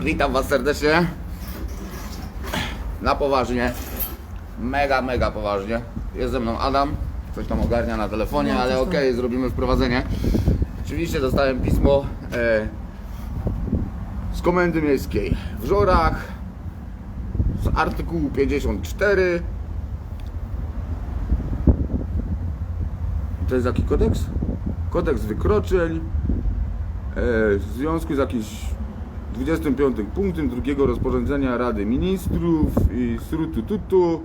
Witam Was serdecznie. Na poważnie. Mega, mega poważnie. Jest ze mną Adam. Coś tam ogarnia na telefonie, No, ale okej, zrobimy wprowadzenie. Oczywiście dostałem pismo e, z komendy miejskiej w Żorach z artykułu 54. To jest jaki kodeks? Kodeks wykroczeń. E, w związku z jakimś 25 punktem drugiego rozporządzenia Rady Ministrów i srutututu.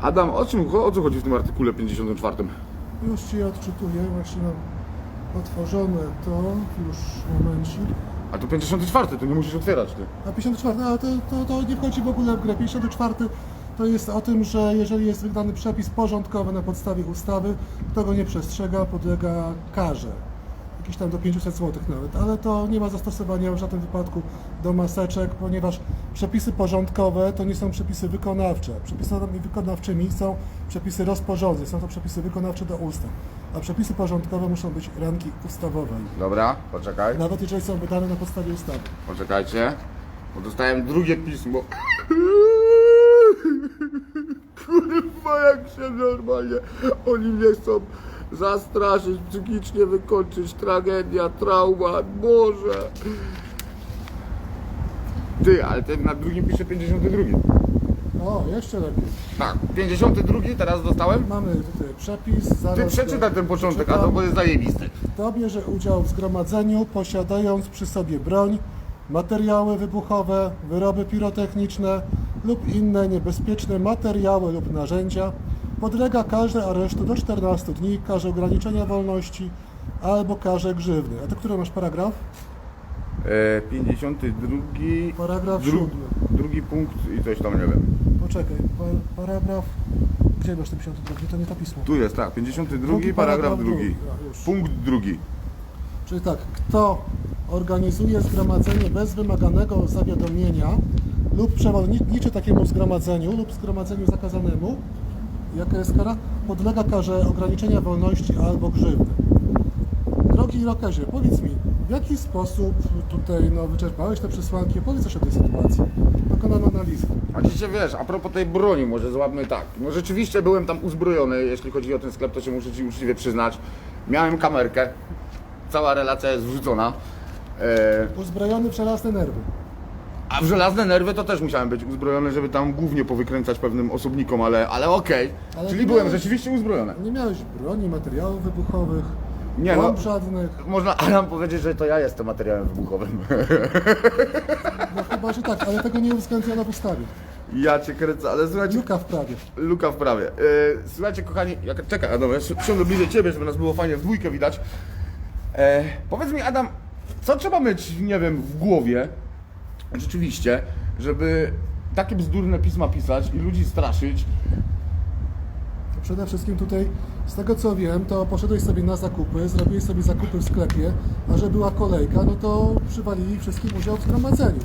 Adam, o, czym, o co chodzi w tym artykule 54? Już Ci odczytuję, właśnie mam otworzone to, już momencik. A to 54, to nie musisz otwierać ty. A 54, a to, to, to nie wchodzi w ogóle w grę. 54 to jest o tym, że jeżeli jest wydany przepis porządkowy na podstawie ustawy, kto go nie przestrzega, podlega karze. Jakieś tam do 500 zł nawet, ale to nie ma zastosowania w żadnym wypadku do maseczek, ponieważ przepisy porządkowe to nie są przepisy wykonawcze. Przepisami wykonawczymi są przepisy rozporządzeń, są to przepisy wykonawcze do ustaw, a przepisy porządkowe muszą być rangi ustawowej, Dobra, poczekaj. nawet jeżeli są wydane na podstawie ustawy. Poczekajcie, bo dostałem drugie pismo. Kurwa, jak się normalnie oni mnie chcą zastraszyć, psychicznie wykończyć, tragedia, trauma, Boże. Ty, ale ten na drugim pisze 52. O, jeszcze lepiej. Tak, 52 teraz dostałem. Mamy tutaj przepis. Zaraz Ty przeczytaj ten początek, a to bo jest zajebisty. Kto bierze udział w zgromadzeniu, posiadając przy sobie broń, materiały wybuchowe, wyroby pirotechniczne lub inne niebezpieczne materiały lub narzędzia, podlega karze aresztu do 14 dni, karze ograniczenia wolności albo karze grzywny. A to który masz paragraf? E, 52. Paragraf dru- siódmy. drugi punkt i coś tam nie wiem. Poczekaj, pa, paragraf... Gdzie masz ten 52? To nie to pismo. Tu jest, tak, 52, Drugi paragraf paragraf drugi. drugi, a. Punkt drugi. Czyli tak, kto organizuje zgromadzenie bez wymaganego zawiadomienia lub przewodniczy takiemu zgromadzeniu lub zgromadzeniu zakazanemu, jaka jest kara? Podlega karze ograniczenia wolności albo grzywny. Drogi Rokerze, powiedz mi, w jaki sposób tutaj no, wyczerpałeś te przesłanki? Powiedz coś o tej sytuacji. Dokonano analizy. A dzisiaj wiesz, a propos tej broni, może złapmy tak. No rzeczywiście byłem tam uzbrojony, jeśli chodzi o ten sklep, to się muszę Ci uczciwie przyznać. Miałem kamerkę, cała relacja jest wrzucona. E, Uzbrojony w żelazne nerwy. A w żelazne nerwy to też musiałem być uzbrojony, żeby tam głównie powykręcać pewnym osobnikom, ale, ale okej. Ale Czyli nie byłem miałeś- rzeczywiście uzbrojony. Nie miałeś broni, materiałów wybuchowych, Nie, no. bomb żadnych. Można Adam powiedzieć, że to ja jestem materiałem wybuchowym. No chyba, że tak, ale tego nie uwzględniono w ustawie. Ja Cię kręcę, ale słuchajcie, Luka w prawie. Luka w prawie. E, słuchajcie, kochani, jak, czekaj, Adam, ja si- siądę bliżej ciebie, żeby nas było fajnie w dwójkę widać. E, powiedz mi, Adam, co trzeba mieć, nie wiem, w głowie, rzeczywiście, żeby takie bzdurne pisma pisać i ludzi straszyć. Przede wszystkim tutaj, z tego co wiem, to poszedłeś sobie na zakupy, zrobiłeś sobie zakupy w sklepie, a że była kolejka, no to przywalili wszystkim udział w zgromadzeniu.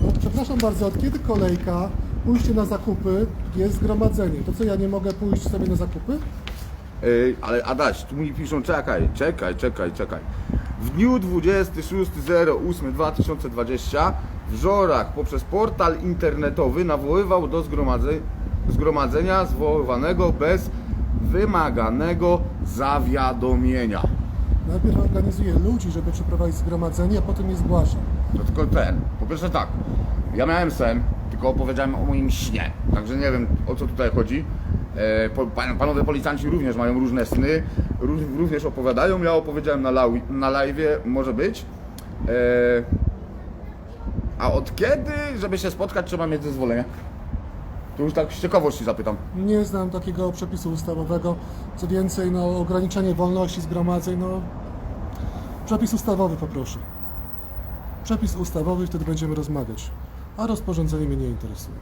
No, przepraszam bardzo, od kiedy kolejka, pójście na zakupy jest zgromadzenie? To co, ja nie mogę pójść sobie na zakupy? E, ale Adaś, tu mi piszą, czekaj, czekaj, czekaj, czekaj. W dniu 26.08.2020 w Żorach poprzez portal internetowy nawoływał do zgromadzenia, zwoływanego bez wymaganego zawiadomienia. Najpierw organizuję ludzi, żeby przeprowadzić zgromadzenie, a potem je zgłaszam. No tylko ten, po pierwsze tak, ja miałem sen, tylko opowiedziałem o moim śnie, także nie wiem o co tutaj chodzi. E, po, pan, panowie policjanci również mają różne sny, ró, również opowiadają, ja opowiedziałem na, lau, na live, może być. E, a od kiedy, żeby się spotkać, trzeba mieć zezwolenie? To już tak z ciekawości zapytam. Nie znam takiego przepisu ustawowego. Co więcej, no, ograniczenie wolności zgromadzeń, no, przepis ustawowy poproszę. Przepis ustawowy, wtedy będziemy rozmawiać. A rozporządzenie mnie nie interesuje.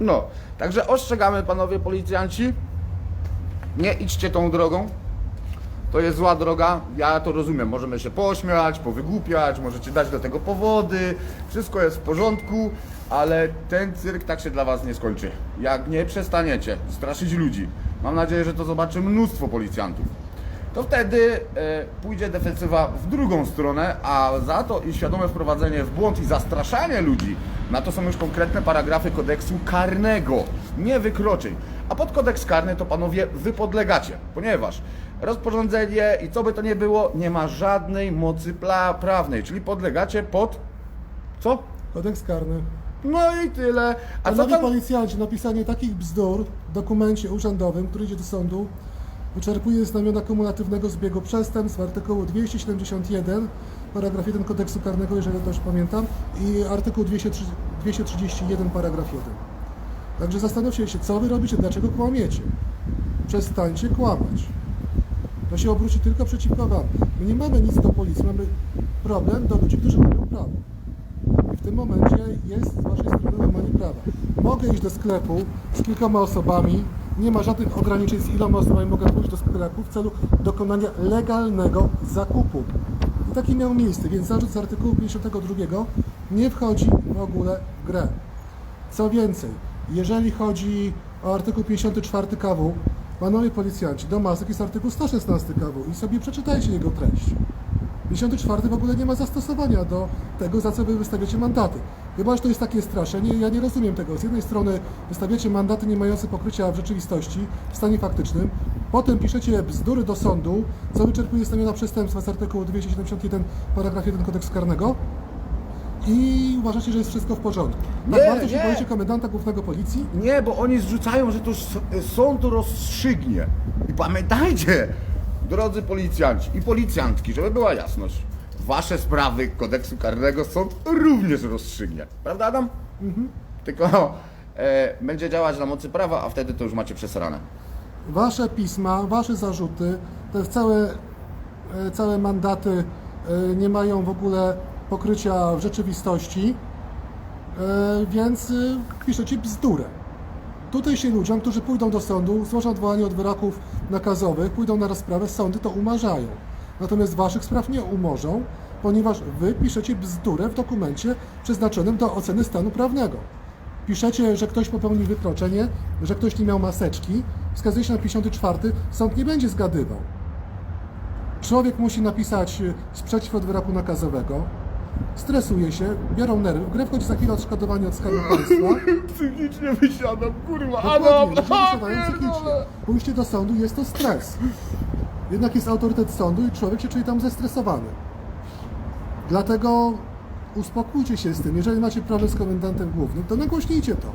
No, także ostrzegamy panowie policjanci, nie idźcie tą drogą. To jest zła droga, ja to rozumiem. Możemy się pośmiać, powygłupiać, możecie dać do tego powody, wszystko jest w porządku, ale ten cyrk tak się dla Was nie skończy. Jak nie przestaniecie straszyć ludzi, mam nadzieję, że to zobaczy mnóstwo policjantów, to wtedy e, pójdzie defensywa w drugą stronę, a za to i świadome wprowadzenie w błąd i zastraszanie ludzi, na to są już konkretne paragrafy kodeksu karnego, nie wykroczeń. A pod kodeks karny to panowie wy podlegacie, ponieważ rozporządzenie i co by to nie było, nie ma żadnej mocy prawnej, czyli podlegacie pod co? Kodeks karny. No i tyle. A co Panowie tam? policjanci, napisanie takich bzdur w dokumencie urzędowym, który idzie do sądu, wyczerpuje znamiona kumulatywnego zbiegu przestępstw artykułu 271, paragraf 1 kodeksu karnego, jeżeli dobrze pamiętam, i artykuł 203 231, paragraf 1. Także zastanówcie się, co wy robicie, dlaczego kłamiecie. Przestańcie kłamać. To się obróci tylko przeciwko wam. My nie mamy nic do policji, mamy problem do ludzi, którzy mają prawo. I w tym momencie jest z waszej strony łamanie prawa. Mogę iść do sklepu z kilkoma osobami, nie ma żadnych ograniczeń z iloma osobami mogę pójść do sklepu w celu dokonania legalnego zakupu. I taki miał miejsce, więc zarzut z artykułu 52 nie wchodzi w ogóle w grę. Co więcej, jeżeli chodzi o artykuł 54 KW, panowie policjanci, do masek jest artykuł 116 KW i sobie przeczytajcie jego treść. 54 w ogóle nie ma zastosowania do tego, za co wy wystawiacie mandaty. Chyba, że to jest takie straszenie, ja nie rozumiem tego. Z jednej strony wystawiacie mandaty nie mające pokrycia w rzeczywistości, w stanie faktycznym, potem piszecie bzdury do sądu, co wyczerpuje znamiona przestępstwa z artykułu 271 paragraf 1 kodeksu karnego i uważacie, że jest wszystko w porządku. Tak Nie, bardzo się nie. boicie komendanta głównego policji? Nie, bo oni zrzucają, że to s- sąd rozstrzygnie. I pamiętajcie, drodzy policjanci i policjantki, żeby była jasność, wasze sprawy kodeksu karnego sąd również rozstrzygnie. Prawda, Adam? Tylko e, będzie działać na mocy prawa, a wtedy to już macie przesrane. Wasze pisma, wasze zarzuty, te całe, e, całe mandaty e, nie mają w ogóle pokrycia w rzeczywistości, e, więc e, piszecie bzdurę. Tutaj się ludziom, którzy pójdą do sądu, złożą odwołanie od wyroków nakazowych, pójdą na rozprawę, sądy to umarzają. Natomiast waszych spraw nie umorzą, ponieważ wy piszecie bzdurę w dokumencie przeznaczonym do oceny stanu prawnego. Piszecie, że ktoś popełnił wykroczenie, że ktoś nie miał maseczki, wskazuje się na 54, sąd nie będzie zgadywał. Człowiek musi napisać sprzeciw od wyroku nakazowego, stresuje się, biorą nerwy, w grę wchodzi za chwilę odszkodowanie od Skarbu Państwa, Psychicznie wysiadam, kurwa, Dokładnie, ludzie wysiadają psychicznie. Pójście do sądu jest to stres. Jednak jest autorytet sądu i człowiek się czuje tam zestresowany. Dlatego uspokójcie się z tym. Jeżeli macie problem z komendantem głównym, to nagłośnijcie to.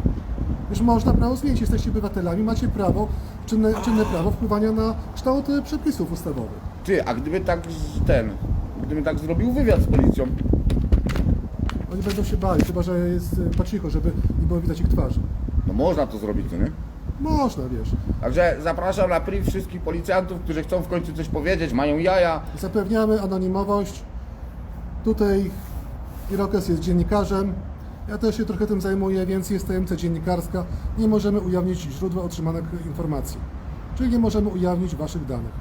Już można prawo zmienić. Jesteście obywatelami, macie prawo, czynne, czynne prawo wpływania na kształt przepisów ustawowych. Ty, a gdyby tak z- ten, gdybym tak zrobił wywiad z policją, będą się bali, chyba że jest e, po żeby nie było widać ich twarzy. no można to zrobić, co nie? Można, wiesz. Także zapraszam na priv wszystkich policjantów, którzy chcą w końcu coś powiedzieć, mają jaja. Zapewniamy anonimowość. Tutaj Irokes jest dziennikarzem. Ja też się trochę tym zajmuję, więc jest tajemnica dziennikarska. Nie możemy ujawnić źródła otrzymanych informacji. Czyli nie możemy ujawnić Waszych danych.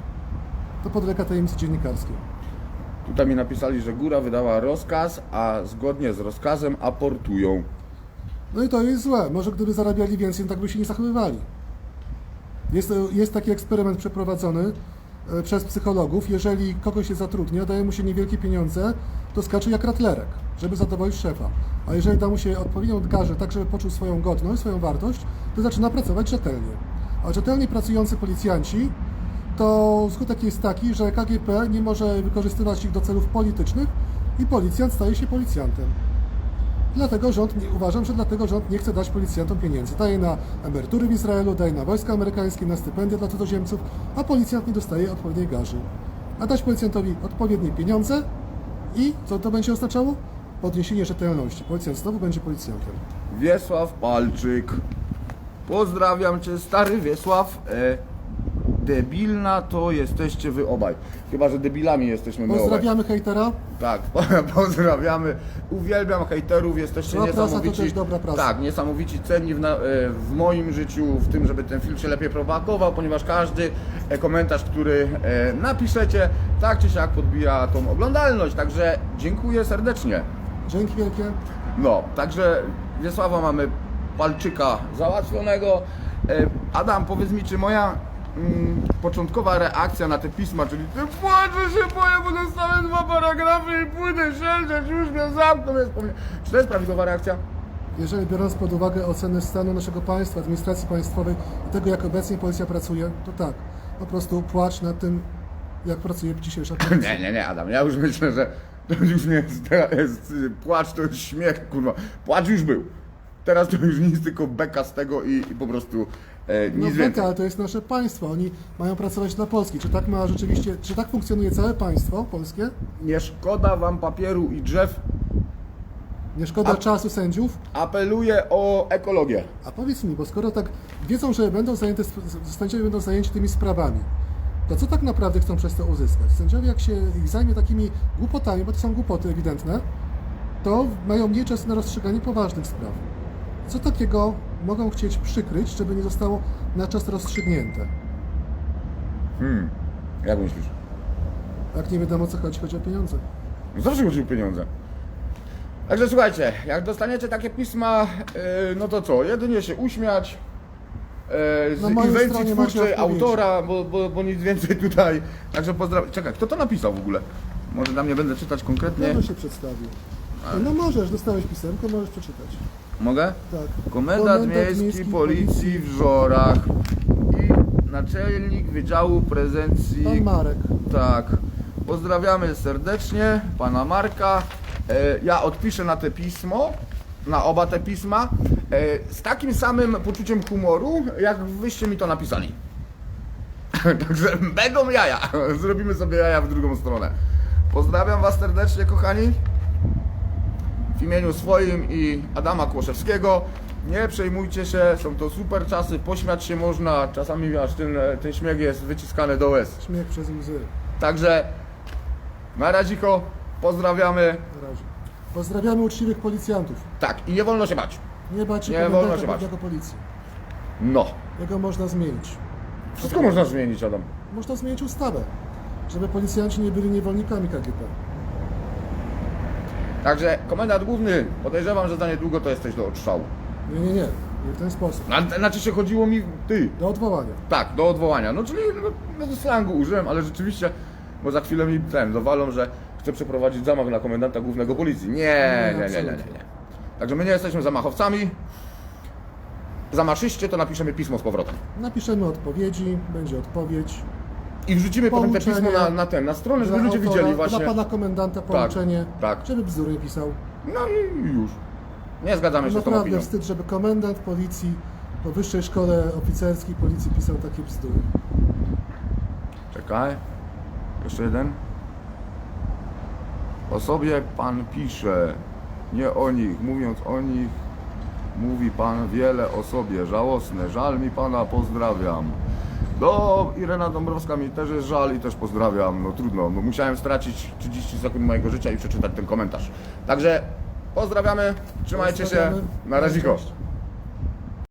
To podlega tajemnicy dziennikarskiej. Tutaj mi napisali, że góra wydała rozkaz, a zgodnie z rozkazem aportują. No i to jest złe. Może gdyby zarabiali więcej, tak by się nie zachowywali. Jest, jest taki eksperyment przeprowadzony e, przez psychologów. Jeżeli kogoś się zatrudnia, daje mu się niewielkie pieniądze, to skacze jak ratlerek, żeby zadowolić szefa. A jeżeli da mu się odpowiednią garzę, tak żeby poczuł swoją godność, swoją wartość, to zaczyna pracować rzetelnie. A rzetelnie pracujący policjanci, to skutek jest taki, że KGP nie może wykorzystywać ich do celów politycznych i policjant staje się policjantem. Dlatego rząd, uważam, że dlatego rząd nie chce dać policjantom pieniędzy. Daje na emerytury w Izraelu, daje na wojska amerykańskie, na stypendia dla cudzoziemców, a policjant nie dostaje odpowiedniej garzy. A dać policjantowi odpowiednie pieniądze i co to będzie oznaczało? Podniesienie rzetelności. Policjant znowu będzie policjantem. Wiesław Palczyk. Pozdrawiam cię, stary Wiesław. E, debilna to jesteście wy obaj. Chyba, że debilami jesteśmy my obaj. Pozdrawiamy hejtera. Tak, pozdrawiamy. Uwielbiam hejterów, jesteście Zła prasa to niesamowici. też dobra prasa. Tak, niesamowici cenni w, na, e, w moim życiu, w tym, żeby ten film się lepiej propagował, ponieważ każdy e, komentarz, który e, napiszecie, tak czy siak podbija tą oglądalność. Także dziękuję serdecznie. Dzięki wielkie. No, także Wiesława mamy Palczyka załatwionego. Adam, powiedz mi, czy moja mm, początkowa reakcja na te pisma, czyli ty płaczę się boję, bo dostałem dwa paragrafy i pójdę siedzieć, już mnie zamkną, jest po mnie. Czy to jest prawidłowa reakcja? Jeżeli biorąc pod uwagę ocenę stanu naszego państwa, administracji państwowej i tego, jak obecnie policja pracuje, to tak. Po prostu płacz nad tym, jak pracuje dzisiejsza policja. Nie, nie, nie, Adam, ja już myślę, że to już nie jest, jest płacz, to jest śmiech, kurwa. Płacz już był. Teraz to już nic, tylko beka z tego i, i po prostu e, nic No więcej. beka, ale to jest nasze państwo. Oni mają pracować dla Polski. Czy tak ma rzeczywiście, czy tak funkcjonuje całe państwo polskie? Nie szkoda wam papieru i drzew, Nie szkoda A- czasu sędziów? apeluję o ekologię. A powiedz mi, bo skoro tak wiedzą, że będą zajęte, sędziowie będą zajęci tymi sprawami, to co tak naprawdę chcą przez to uzyskać? Sędziowie, jak się ich zajmie takimi głupotami, bo to są głupoty ewidentne, to mają mniej czasu na rozstrzyganie poważnych spraw. Co takiego mogą chcieć przykryć, żeby nie zostało na czas rozstrzygnięte? Hmm, jak myślisz? Jak nie wiadomo, co chodzi, chodzi o pieniądze. No Zawsze chodzi o pieniądze. Także słuchajcie, jak dostaniecie takie pisma, yy, no to co? Jedynie się uśmiać. Yy, z Na mojej inwencji stronie macie twórczej odpowiedzi. autora, bo, bo, bo nic więcej tutaj. Także pozdrawiam. Czekaj, kto to napisał w ogóle? Może tam nie będę czytać konkretnie. Kto się przedstawił? No możesz, dostałeś pisemkę, możesz przeczytać. Mogę? Tak. Komendant Miejski Policji w Żorach i naczelnik Wydziału Prezencji Pan Marek. Tak. Pozdrawiamy serdecznie pana Marka. E, Ja odpiszę na te pismo, na oba te pisma, e, z takim samym poczuciem humoru, jak wyście mi to napisali. Także będą jaja. Zrobimy sobie jaja w drugą stronę. Pozdrawiam was serdecznie, kochani. W imieniu swoim i Adama Kłoszewskiego. Nie przejmujcie się, są to super czasy, pośmiać się można, czasami aż ten, ten śmiech jest wyciskany do łez. Śmiech przez łzy. Także na raziko, pozdrawiamy. Na razie. Pozdrawiamy uczciwych policjantów. Tak, i nie wolno się bać. Nie bać się Nie wolno się bać. głównego policji. No. Jego można zmienić. Wszystko można zmienić, Adam. Można zmienić ustawę, żeby policjanci nie byli niewolnikami KGB. Także komendant główny, podejrzewam, że za niedługo to jesteś do odstrzału. Nie, nie, nie. Nie w ten sposób. Na- Znaczy się chodziło mi, ty, Do odwołania. tak, do odwołania. No czyli no, no, slangu użyłem, ale rzeczywiście, bo za chwilę mi ten, dowalą, że chcę przeprowadzić zamach na komendanta głównego policji. Nie, nie, nie, nie, nie, nie. Także my nie jesteśmy zamachowcami. Zamaszyście, to napiszemy pismo z powrotem. Napiszemy odpowiedzi, będzie odpowiedź. I wrzucimy potem te Pouczenie pismo na, na ten, na stronę, żeby ludzie autora, widzieli właśnie. Dla pana komendanta pouczenie, tak. żeby bzdury nie pisał. No i już. Nie zgadzamy się z tą Naprawdę opinią. wstyd, żeby komendant policji po wyższej szkole oficerskiej policji pisał takie bzdury. Czekaj. Jeszcze jeden. O sobie pan pisze, nie o nich. Mówiąc o nich, mówi pan wiele o sobie. Żałosne. Żal mi pana, pozdrawiam. Do Irena Dąbrowska mi też jest żal i też pozdrawiam. No trudno, no musiałem stracić 30 sekund mojego życia i przeczytać ten komentarz. Także pozdrawiamy, trzymajcie się. Na razie. Cześć.